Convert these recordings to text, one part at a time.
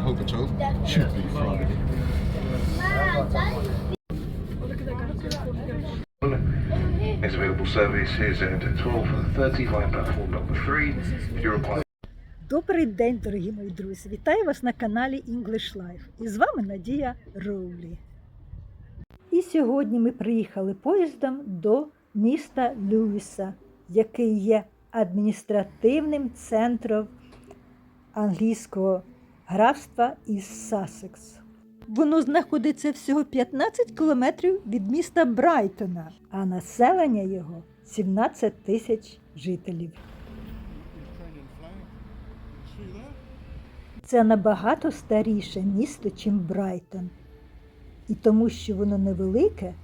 Hope. Should be Friday. is available service at 12.30 platform number 3. If you require Добрий день, дорогі мої друзі! Вітаю вас на каналі English Life. І з вами Надія Роулі. І сьогодні ми приїхали поїздом до міста Льюіса, який є адміністративним центром англійського графства із Сассекс. Воно знаходиться всього 15 кілометрів від міста Брайтона, а населення його 17 тисяч жителів. Це набагато старіше місто, чим Брайтон. І тому, що воно невелике,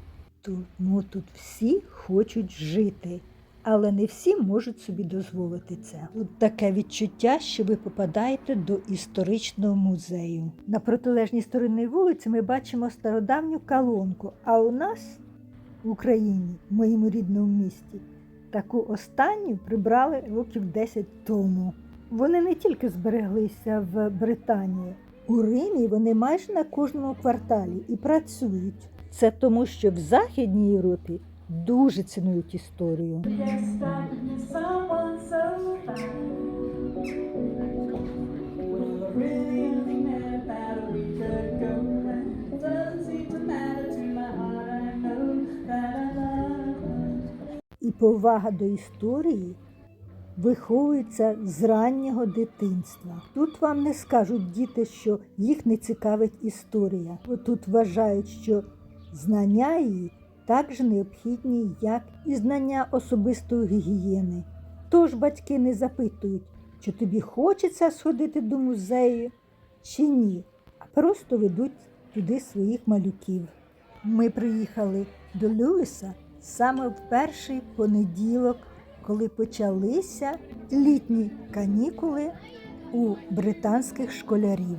тому тут всі хочуть жити. Але не всі можуть собі дозволити це. Тут таке відчуття, що ви попадаєте до історичного музею. На протилежній стороні вулиці ми бачимо стародавню колонку, а у нас в Україні, в моєму рідному місті, таку останню прибрали років 10 тому. Вони не тільки збереглися в Британії. У Римі вони майже на кожному кварталі і працюють. Це тому, що в Західній Європі дуже цінують історію. І повага до історії виховується з раннього дитинства. Тут вам не скажуть діти, що їх не цікавить історія. Тут вважають, що знання її так же необхідні, як і знання особистої гігієни. Тож батьки не запитують, чи тобі хочеться сходити до музею чи ні, а просто ведуть туди своїх малюків. Ми приїхали до Льюіса саме в перший понеділок, коли почалися літні канікули у британських школярів.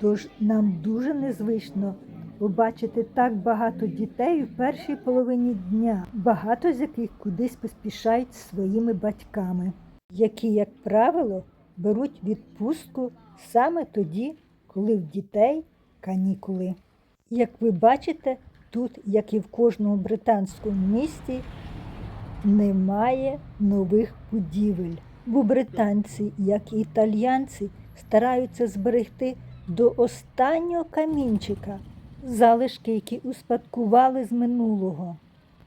Тож нам дуже незвично побачити так багато дітей в першій половині дня, багато з яких кудись поспішають зі своїми батьками, які, як правило, беруть відпустку саме тоді, коли в дітей канікули. Як ви бачите, тут, як і в кожному британському місті, немає нових будівель. Бо британці, як і італіянці, стараються зберегти до останнього камінчика залишки, які успадкували з минулого.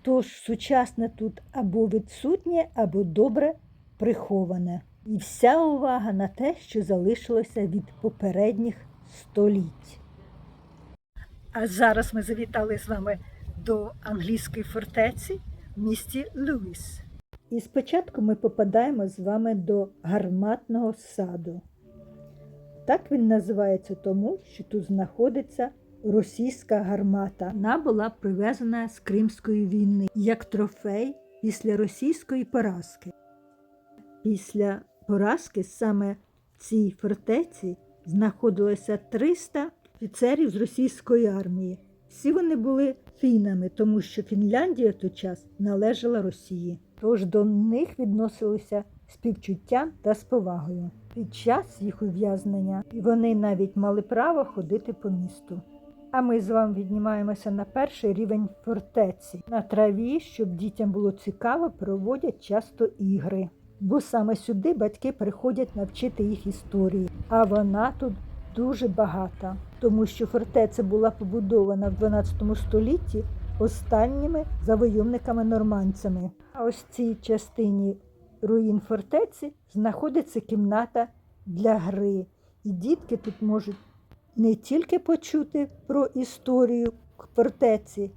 Тож сучасне тут або відсутнє, або добре приховане. І вся увага на те, що залишилося від попередніх століть. А зараз ми завітали з вами до англійської фортеці в місті Льюіс. І спочатку ми попадаємо з вами до гарматного саду. Так він називається тому, що тут знаходиться російська гармата. Вона була привезена з Кримської війни як трофей після російської поразки. Після поразки саме в цій фортеці знаходилося 300 офіцерів з російської армії. Всі вони були фінами, тому що Фінляндія в той час належала Росії. Тож до них відносилися співчуттям та з повагою. Під час їх ув'язнення вони навіть мали право ходити по місту. А ми з вами віднімаємося на перший рівень фортеці. На траві, щоб дітям було цікаво, проводять часто ігри. Бо саме сюди батьки приходять навчити їх історії, а вона тут дуже багата, тому що фортеця була побудована в 12 столітті останніми завойовниками-нормандцями. А ось в цій частині руїн фортеці знаходиться кімната для гри, і дітки тут можуть не тільки почути про історію фортеці,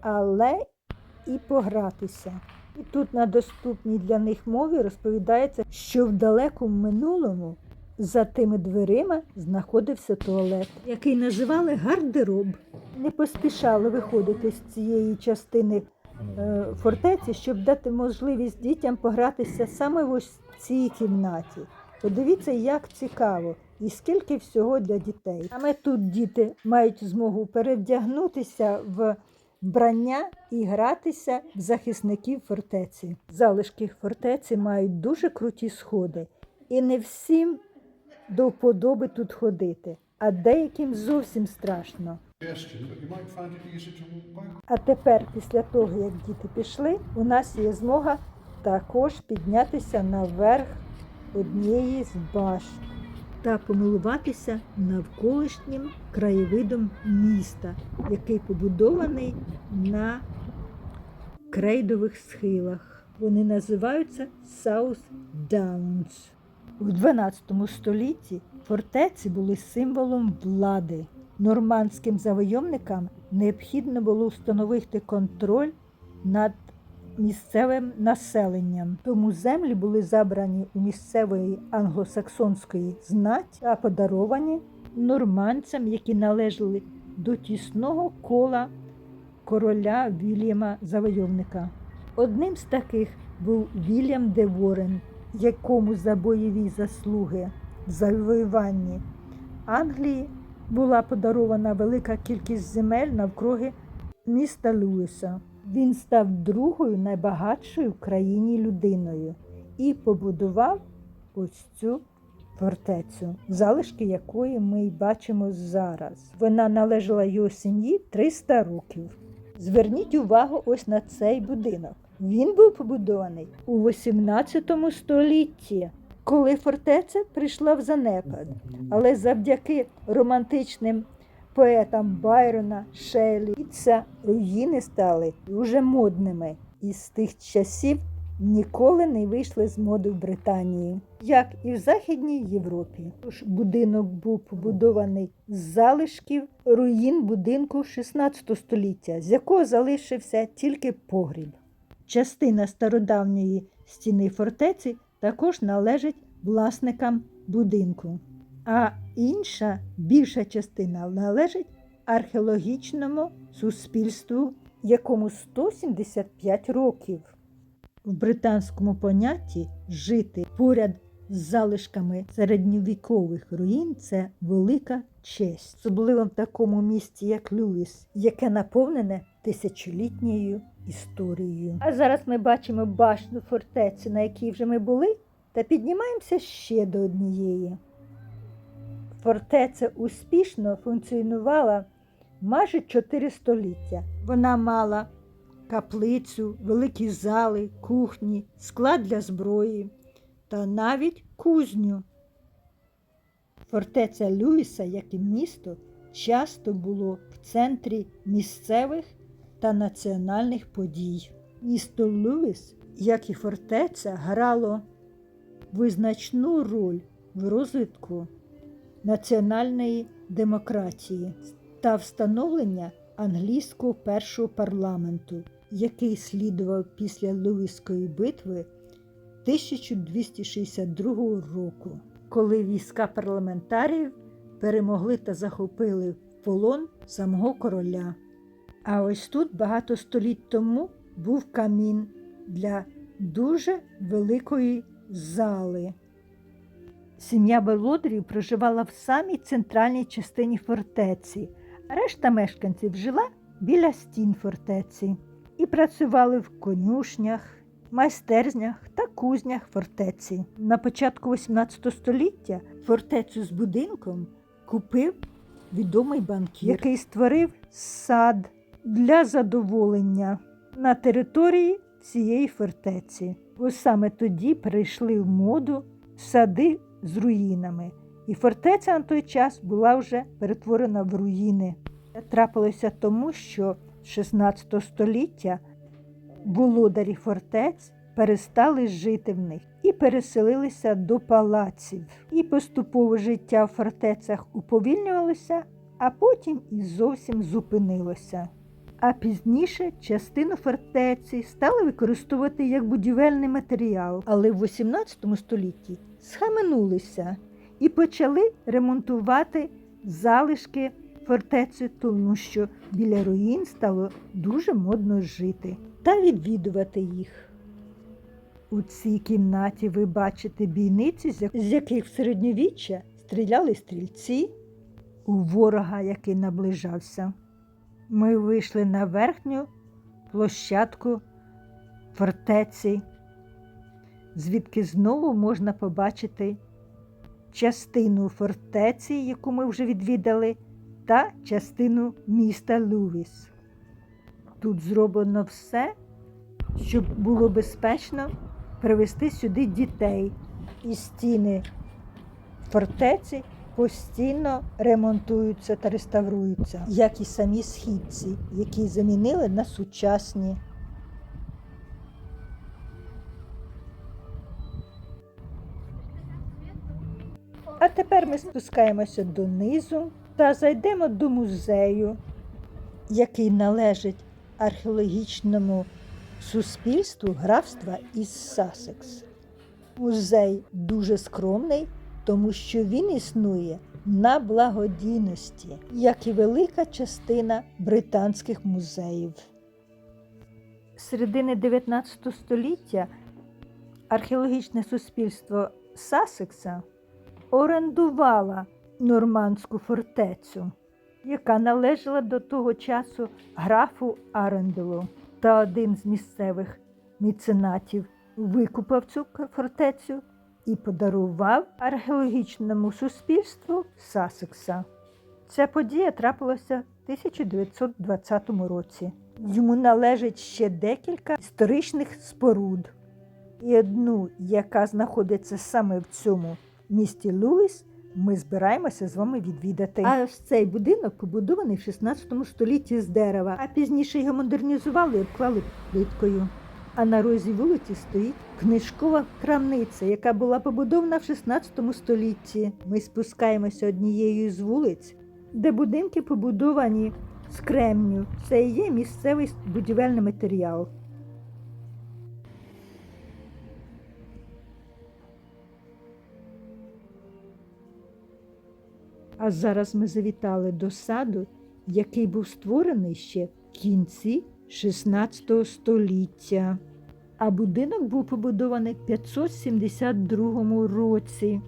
але і погратися. І тут на доступній для них мові розповідається, що в далекому минулому за тими дверима знаходився туалет, який називали гардероб. Не поспішали виходити з цієї частини е, фортеці, щоб дати можливість дітям погратися саме в ось цій кімнаті. Подивіться, як цікаво і скільки всього для дітей. Саме тут діти мають змогу перевдягнутися в вбрання і гратися в захисників фортеці. Залишки фортеці мають дуже круті сходи. І не всім до вподоби тут ходити, а деяким зовсім страшно. А тепер, після того, як діти пішли, у нас є змога також піднятися наверх однієї з башт та помилуватися навколишнім краєвидом міста, який побудований на крейдових схилах. Вони називаються South Downs. У 12 столітті фортеці були символом влади. Нормандським завойовникам необхідно було встановити контроль над місцевим населенням. Тому землі були забрані у місцевої англосаксонської знаті та подаровані нормандцям, які належали до тісного кола короля Вільяма Завойовника. Одним з таких був Вільям де Ворен, якому за бойові заслуги в завоюванні Англії була подарована велика кількість земель навкруги міста Луїса. Він став другою найбагатшою в країні людиною і побудував ось цю фортецю, залишки якої ми й бачимо зараз. Вона належала його сім'ї 300 років. Зверніть увагу ось на цей будинок. Він був побудований у 18 столітті, коли фортеця прийшла в занепад. Але завдяки романтичним поетам Байрона, Шелі, ці руїни стали дуже модними. І з тих часів ніколи не вийшли з моди в Британії, як і в Західній Європі. Тож будинок був побудований з залишків руїн будинку 16 століття, з якого залишився тільки погріб. Частина стародавньої стіни фортеці також належить власникам будинку, а інша більша частина належить археологічному суспільству, якому 175 років. В британському понятті жити поряд з залишками середньовікових руїн це велика честь, особливо в такому місті, як Льюіс, яке наповнене тисячолітньою історією. А зараз ми бачимо башню фортеці, на якій вже ми були, та піднімаємося ще до однієї. Фортеця успішно функціонувала майже 4 століття. Вона мала каплицю, великі зали, кухні, склад для зброї та навіть кузню. Фортеця Люїса, як і місто, часто було в центрі місцевих та національних подій. Місто Луїс, як і фортеця, грало визначну роль в розвитку національної демократії та встановлення англійського першого парламенту, який слідував після Луїської битви 1262 року, коли війська парламентарів перемогли та захопили в полон самого короля. А ось тут багато століть тому був камін для дуже великої зали. Сім'я володарів проживала в самій центральній частині фортеці, а решта мешканців жила біля стін фортеці і працювали в конюшнях, майстернях та кузнях фортеці. На початку XVIII століття фортецю з будинком купив відомий банкір, який створив сад для задоволення на території цієї фортеці. Ось саме тоді прийшли в моду сади з руїнами, і фортеця на той час була вже перетворена в руїни. Це трапилося тому, що з 16 століття володарі фортець перестали жити в них і переселилися до палаців. І поступово життя в фортецях уповільнювалося, а потім і зовсім зупинилося. А пізніше частину фортеці стали використовувати як будівельний матеріал, але в 18 столітті схаменулися і почали ремонтувати залишки фортеці, тому що біля руїн стало дуже модно жити та відвідувати їх. У цій кімнаті ви бачите бійниці, з яких в середньовіччя стріляли стрільці у ворога, який наближався. Ми вийшли на верхню площадку фортеці. звідки знову можна побачити частину фортеці, яку ми вже відвідали, та частину міста Лувіс. Тут зроблено все, щоб було безпечно привезти сюди дітей. І стіни фортеці постійно ремонтуються та реставруються, як і самі східці, які замінили на сучасні. А тепер ми спускаємося донизу та зайдемо до музею, який належить археологічному суспільству графства із Сасекс. Музей дуже скромний, тому що він існує на благодійності, як і велика частина британських музеїв. З середини 19 століття археологічне суспільство Сасекса орендувала нормандську фортецю, яка належала до того часу графу Аренделу. Та один з місцевих міценатів викупав цю фортецю і подарував археологічному суспільству Сасекса. Ця подія трапилася в 1920 році. Йому належить ще декілька історичних споруд. І одну, яка знаходиться саме в цьому місті Луїс, ми збираємося з вами відвідати. А ось цей будинок побудований в 16 столітті з дерева, а пізніше його модернізували і обклали плиткою. А на розі вулиці стоїть книжкова крамниця, яка була побудована в 16 столітті. Ми спускаємося однією з вулиць, де будинки побудовані з кремню. Це і є місцевий будівельний матеріал. А зараз ми завітали до саду, який був створений ще в кінці 16 століття. А будинок був побудований в 572 році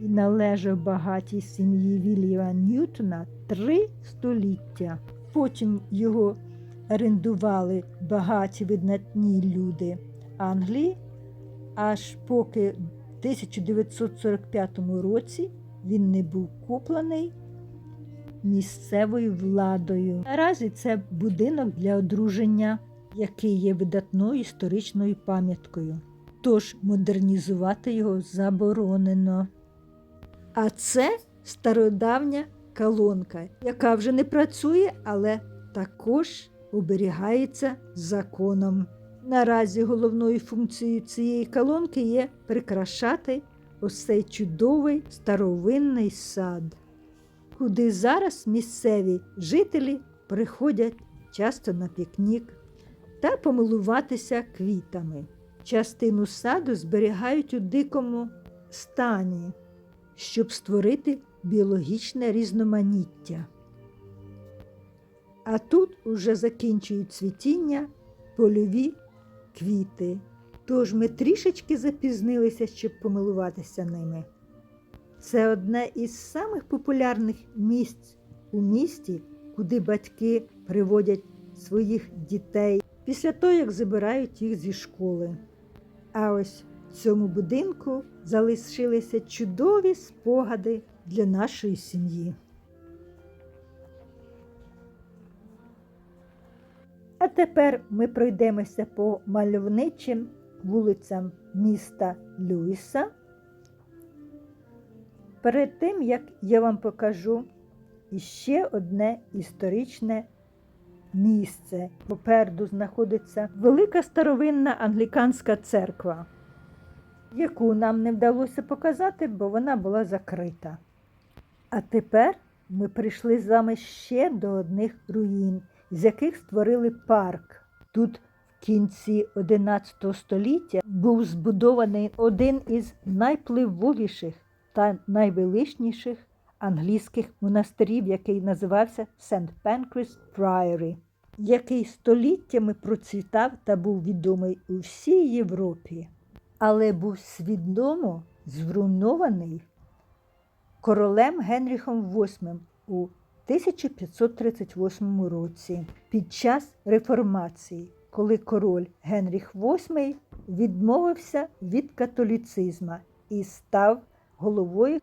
і належав багатій сім'ї Вільяма Ньютона три століття. Потім його орендували багаті видатні люди Англії, аж поки в 1945 році він не був куплений місцевою владою. Наразі це будинок для одруження, який є видатною історичною пам'яткою. Тож модернізувати його заборонено. А це стародавня колонка, яка вже не працює, але також оберігається законом. Наразі головною функцією цієї колонки є прикрашати ось цей чудовий старовинний сад, куди зараз місцеві жителі приходять часто на пікнік та помилуватися квітами. Частину саду зберігають у дикому стані, щоб створити біологічне різноманіття. А тут уже закінчують цвітіння польові квіти. Тож ми трішечки запізнилися, щоб помилуватися ними. Це одне із самих популярних місць у місті, куди батьки приводять своїх дітей після того, як забирають їх зі школи. А ось в цьому будинку залишилися чудові спогади для нашої сім'ї. А тепер ми пройдемося по мальовничим вулицям міста Люїса. Перед тим, як я вам покажу іще одне історичне місце. Попереду знаходиться велика старовинна англіканська церква, яку нам не вдалося показати, бо вона була закрита. А тепер ми прийшли з вами ще до одних руїн, з яких створили парк. Тут в кінці 11 століття був збудований один із найпливовіших та найвеличніших англійських монастирів, який називався St. Pancras Priory, який століттями процвітав та був відомий у всій Європі, але був свідомо зруйнований королем Генріхом VIII у 1538 році під час реформації. коли король Генріх VIII відмовився від католіцизма і став головою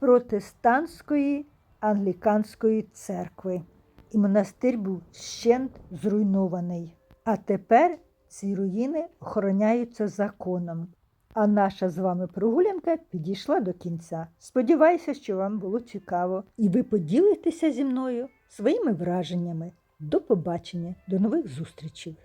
протестантської англіканської церкви. І монастир був щент зруйнований. А тепер ці руїни охороняються законом. А наша з вами прогулянка підійшла до кінця. Сподіваюся, що вам було цікаво, і ви поділитеся зі мною своїми враженнями. До побачення, до нових зустрічей!